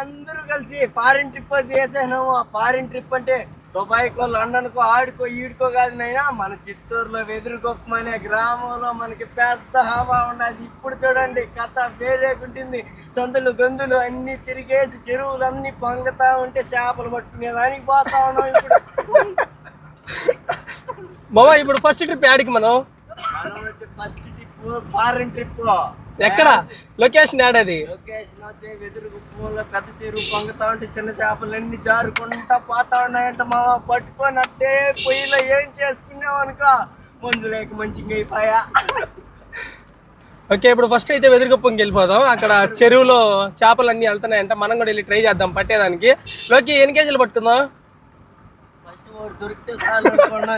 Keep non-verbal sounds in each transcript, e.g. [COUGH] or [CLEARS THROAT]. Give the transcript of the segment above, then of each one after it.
అందరూ కలిసి foreign trip చేసాను ఆ ఫారిన్ ట్రిప్ అంటే దుబాయ్కో లండన్కో ఆడుకో ఈడుకో కాదు నైనా మన చిత్తూరులో వెదురుగొప్పం అనే గ్రామంలో మనకి పెద్ద హవా ఉన్నది. ఇప్పుడు చూడండి కథ వేరేగుంటుంది సందులు గందులు అన్ని తిరిగేసి చెరువులు అన్ని పొంగతా ఉంటే చేపలు పట్టుకునే దానికి పోతా ఉన్నాం ఇప్పుడు. మామ ఇప్పుడు ఫస్ట్ ట్రిప్ యాడికి మనం? ఫస్ట్ ట్రిప్ ఫారిన్ ట్రిప్ ఎక్కడ? లొకేషన్ యాడది? లొకేషన్ అయితే వెదురు పెద్ద చెరువు పొంగుతా ఉంటే చిన్న చేపలన్నీ జారుకుంటా పోతా ఉన్నాయంట మామ పట్టుకొని అట్టే పొయ్యిలో ఏం చేసుకున్నాం అనుకో మందు లేక మంచిగా అయిపోయా ఓకే ఇప్పుడు ఫస్ట్ అయితే వెదురుగొప్పంకి వెళ్ళిపోదాం. అక్కడ చెరువులో చేపలు అన్ని వెళ్తున్నాయంట. మనం కూడా వెళ్ళి ట్రై చేద్దాం పట్టేదానికి. లోకి ఎన్ని కేజీలు పట్టుకుందాం? ఫస్ట్ దొరికితే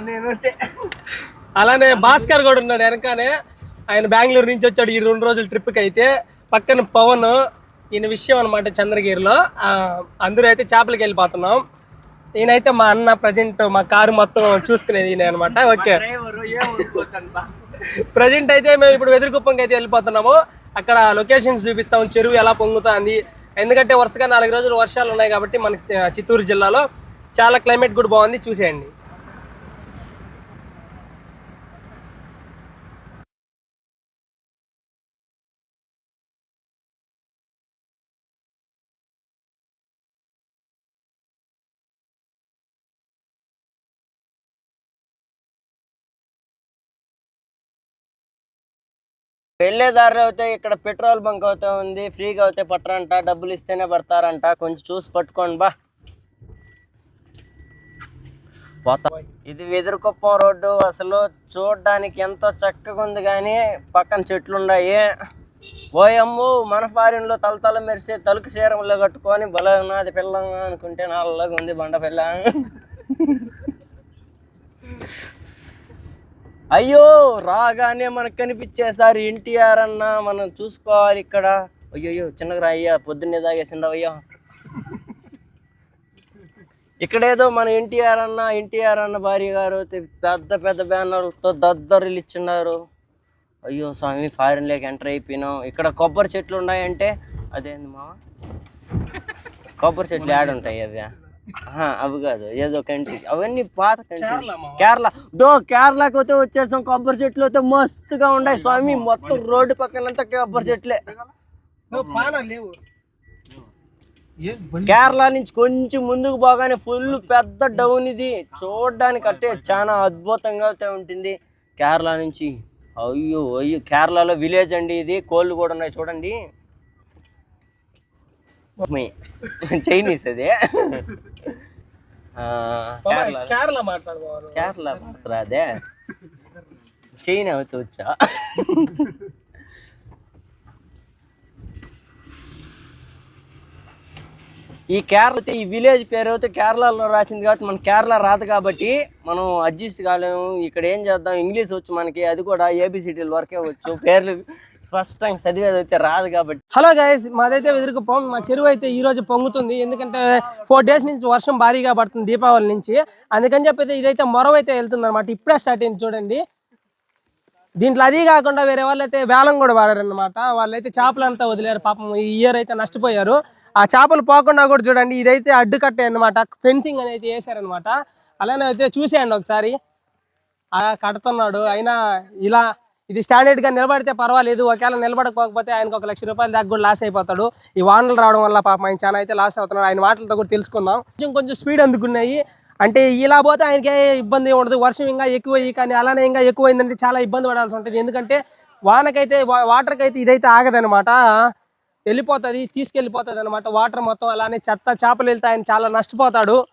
నేనైతే. అలానే భాస్కర్ కూడా ఉన్నాడు వెనకానే. ఆయన బెంగళూరు నుంచి వచ్చాడు ఈ రెండు రోజుల ట్రిప్కి అయితే. పక్కన పవన్ ఈయన విషయం అనమాట చంద్రగిరిలో. అందరూ అయితే చేపలకి వెళ్ళిపోతున్నాం. ఈయనైతే మా అన్న ప్రజెంట్ మా కారు మొత్తం చూసుకునేది ఈయన అనమాట ఓకే. ప్రజెంట్ అయితే మేము ఇప్పుడు వెదురుకుప్పంకి అయితే వెళ్ళిపోతున్నాము. అక్కడ లొకేషన్స్ చూపిస్తాం. చెరువు ఎలా పొంగుతుంది. ఎందుకంటే వరుసగా నాలుగు రోజులు వర్షాలు ఉన్నాయి కాబట్టి మనకి చిత్తూరు జిల్లాలో చాలా క్లైమేట్ కూడా బాగుంది. చూసేయండి. వెళ్ళే దారిలో అయితే ఇక్కడ పెట్రోల్ బంక్ అవుతా ఉంది. ఫ్రీగా అయితే పట్టరంట. డబ్బులు ఇస్తేనే పడతారంట. కొంచెం చూసి పట్టుకోండి బా. పోతా. ఇది వెదురుకుప్పం రోడ్డు. అసలు చూడడానికి ఎంతో చక్కగా ఉంది కానీ పక్కన చెట్లు ఉన్నాయి. ఓయమ్ము మన ఫారిన్లో తలతల మెరిసే తలుకు సీరంలో కట్టుకొని బల ఉన్నది పిల్ల అనుకుంటే నల్లగా ఉంది బండ పిల్ల. అయ్యో రాగానే మనకు కనిపించేసారి ఎన్టీఆర్ అన్న మనం చూసుకోవాలి ఇక్కడ. అయ్యో చిన్నగా రా అయ్యా పొద్దున్నే తాగేసిండవు అయ్యా. ఇక్కడేదో మన ఎన్టీఆర్ అన్న ఎన్టీఆర్ అన్న భార్య గారు పెద్ద పెద్ద బ్యానర్లతో దద్దరులు ఇచ్చిన్నారు. అయ్యో స్వామి ఫారెన్ లేక ఎంటర్ అయిపోయినాం. ఇక్కడ కొబ్బరి చెట్లు ఉన్నాయంటే అదేంది మా కొబ్బరి చెట్లు యాడ్ ఉంటాయి అవి. అవి కాదు ఏదో కంట్రీ అవన్నీ పాత కంట్రీ కేరళ దో కేరళకి అయితే వచ్చేసాం కొబ్బరి చెట్లు అయితే మస్తుగా ఉన్నాయి స్వామి. మొత్తం రోడ్డు పక్కనంతా కొబ్బరి చెట్లే. కేరళ నుంచి కొంచెం ముందుకు పోగానే ఫుల్ పెద్ద డౌన్ ఇది. చూడడానికి అంటే చాలా అద్భుతంగా అయితే ఉంటుంది. కేరళ నుంచి అయ్యో అయ్యో కేరళలో విలేజ్ అండి ఇది. కోళ్ళు కూడా ఉన్నాయి చూడండి. మీ చైనీస్ అది. కేరళ మాట్లాడుకోవాలి కేరళ భాష రాదే చైనా అవుతూ వచ్చా. ఈ కేరళ ఈ విలేజ్ పేరు అయితే కేరళలో రాసింది కాబట్టి మన కేరళ రాదు కాబట్టి మనం అడ్జస్ట్ కాలేము. ఇక్కడ ఏం చేద్దాం? ఇంగ్లీష్ వచ్చు మనకి. అది కూడా ఏబిసిటీల వరకే వచ్చు. పేర్లు స్పష్టంగా చదివేది అయితే రాదు కాబట్టి. హలో గైస్ మాదైతే వెదురుకుపోం మా చెరువు అయితే ఈ రోజు పొంగుతుంది. ఎందుకంటే ఫోర్ డేస్ నుంచి వర్షం భారీగా పడుతుంది దీపావళి నుంచి. అందుకని చెప్పి ఇదైతే మొరవ అయితే వెళ్తుంది అనమాట ఇప్పుడే స్టార్ట్ అయింది చూడండి. దీంట్లో అది కాకుండా వేరే వాళ్ళు అయితే వేలం కూడా వాడారు అనమాట వాళ్ళైతే చేపలు అంతా వదిలేరు. పాపం ఈ ఇయర్ అయితే నష్టపోయారు. ఆ చేపలు పోకుండా కూడా చూడండి ఇదైతే అడ్డుకట్టే అనమాట ఫెన్సింగ్ అనేది వేసారనమాట అలానే అయితే చూసేయండి ఒకసారి. కడుతున్నాడు. అయినా ఇలా ఇది స్టాండర్డ్గా నిలబడితే పర్వాలేదు. ఒకవేళ నిలబడకపోతే ఆయనకు ఒక లక్ష రూపాయల దాకా కూడా లాస్ అయిపోతాడు. ఈ వానలు రావడం వల్ల పాపం ఆయన చాలా అయితే లాస్ అవుతున్నాడు. ఆయన మాటలతో కూడా తెలుసుకుందాం. కొంచెం కొంచెం స్పీడ్ అందుకున్నాయి. అంటే ఇలా పోతే ఆయనకి ఇబ్బంది ఉండదు. వర్షం ఇంకా ఎక్కువ కానీ అలానే ఇంకా ఎక్కువైందంటే చాలా ఇబ్బంది పడాల్సి ఉంటుంది. ఎందుకంటే వానకైతే వా- వాటర్కి అయితే ఇదైతే ఆగదనమాట వెళ్ళిపోతుంది తీసుకెళ్ళిపోతుంది అనమాట వాటర్ మొత్తం అలానే చెత్త చేపలు వెళ్తే ఆయన చాలా నష్టపోతాడు.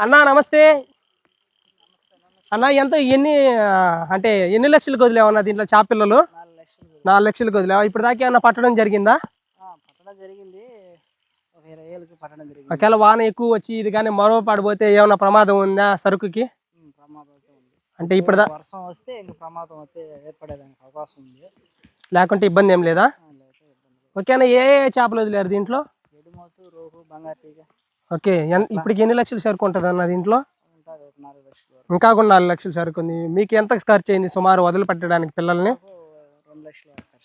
అన్నా నమస్తే. అన్న ఎంత? ఎన్ని అంటే ఎన్ని లక్షలకు వదిలేవన్నా దీంట్లో చేపపిల్లలు నాలుగు లక్షలకు వదిలేవా ఇప్పుడు దాకా ఏమన్నా పట్టడం జరిగిందా? పట్టడం జరిగింది. ఒకవేళ వాన ఎక్కువ వచ్చి ఇది కానీ మరో పడిపోతే ఏమైనా ప్రమాదం ఉందా సరుకుకి? అంటే ఇప్పుడు వర్షం వస్తే ప్రమాదం అయితే ఏర్పడేదానికి అవకాశం ఉంది. లేకుంటే ఇబ్బంది ఏం లేదా. ఓకేనా ఏ ఏ చేపలు వదిలేరు దీంట్లో? ఓకే ఇప్పటికి ఎన్ని లక్షలు సరుకు ఉంటుంది అన్న దీంట్లో? ఇంకా కూడా నాలుగు లక్షలు సరుకు ఉంది మీకు ఎంత ఖర్చు అయింది సుమారు వదిలిపెట్టడానికి పిల్లల్ని?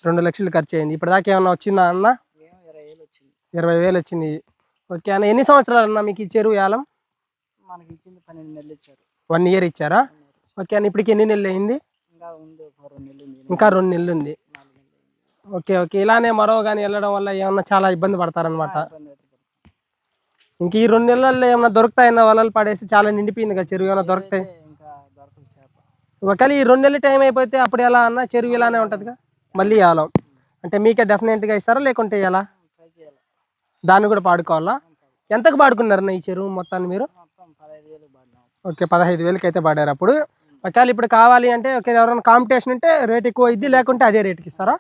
రెండు లక్షల ఖర్చు. అయింది. ఇప్పుడు దాకా ఏమన్నా వచ్చిందా అన్న? ఇరవై వేలు వచ్చింది. ఓకే అన్న ఎన్ని సంవత్సరాలు అన్న మీకు ఈ చెరువు ఏలం మనకి ఇచ్చింది పన్నెండు నెలలు ఇచ్చారు. వన్ ఇయర్ ఇచ్చారా? ఓకే అన్న ఇప్పటికి ఎన్ని నెలలు అయింది? ఇంకా రెండు నెలలు ఉంది. Okay okay. ఇలానే మరో కానీ వెళ్ళడం వల్ల ఏమన్నా చాలా ఇబ్బంది పడతారనమాట. ఇంక ఈ రెండు నెలల్లో ఏమన్నా దొరుకుతాయన్న వలలు పడేసి చాలా నిండిపోయింది కదా చెరువు ఏమైనా దొరుకుతాయి ఒకవేళ ఈ రెండు నెలలు టైం అయిపోతే అప్పుడు ఎలా అన్న చెరువు ఇలానే ఉంటుందిగా? మళ్ళీ ఏలం అంటే మీకే డెఫినెట్గా ఇస్తారా లేకుంటే ఎలా? దాన్ని కూడా పాడుకోవాలా? ఎంతకు పాడుకున్నారన్న ఈ చెరువు మొత్తాన్ని మీరు? ఓకే పదహైదు వేలకి అయితే పాడారు అప్పుడు. ఒకవేళ ఇప్పుడు కావాలి అంటే ఓకే ఎవరైనా కాంపిటీషన్ ఉంటే రేట్ ఎక్కువ అయింది లేకుంటే అదే రేట్కి ఇస్తారా?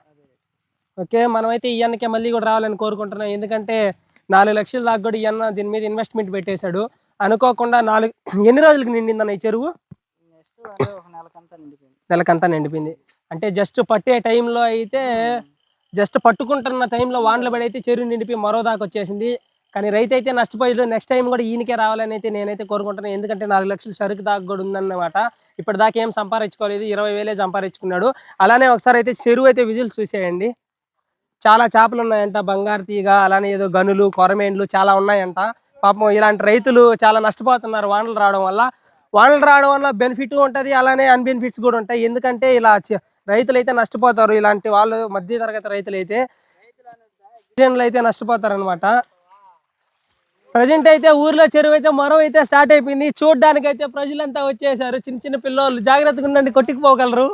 ఓకే మనమైతే ఈ అన్నకే మళ్ళీ కూడా రావాలని కోరుకుంటున్నాం. ఎందుకంటే నాలుగు లక్షల దాకా కూడా దీని మీద ఇన్వెస్ట్మెంట్ పెట్టేశాడు. అనుకోకుండా నాలుగు [CLEARS THROAT] ఎన్ని రోజులకి నిండిందన్న ఈ చెరువు? నెలకంతా నిండిపోయింది. అంటే జస్ట్ పట్టే టైంలో అయితే జస్ట్ పట్టుకుంటున్న టైంలో వానలు పడి అయితే చెరువు నిండిపోయి మరో దాకా వచ్చేసింది. కానీ రైతు అయితే నష్టపోయాడు నెక్స్ట్ టైం కూడా ఈయనకే రావాలని అయితే నేనైతే కోరుకుంటున్నాను ఎందుకంటే నాలుగు లక్షలు సరుకు దాకా కూడా ఉందన్నమాట. ఇప్పటి దాకా ఏం సంపాదించుకోలేదు. ఇరవై వేలే సంపాదించుకున్నాడు. అలానే ఒకసారి అయితే చెరువు అయితే విజిల్స్ చూసేయండి. చాలా చేపలు ఉన్నాయంట బంగారు తీగ అలానే ఏదో గనులు కొరమేండ్లు చాలా ఉన్నాయంట. పాపం ఇలాంటి రైతులు చాలా నష్టపోతున్నారు వానలు రావడం వల్ల. వానలు రావడం వల్ల బెనిఫిట్ ఉంటుంది అలానే అన్బెనిఫిట్స్ కూడా ఉంటాయి. ఎందుకంటే ఇలా రైతులు అయితే నష్టపోతారు. ఇలాంటి వాళ్ళు మధ్య తరగతి రైతులు అయితే గిరిజనులు అయితే నష్టపోతారు అనమాట ప్రజెంట్ అయితే ఊర్లో చెరువు అయితే మరో అయితే స్టార్ట్ అయిపోయింది. చూడడానికి అయితే ప్రజలంతా వచ్చేసారు. చిన్న చిన్న పిల్లోళ్ళు జాగ్రత్తగా ఉండండి కొట్టుకుపోగలరు.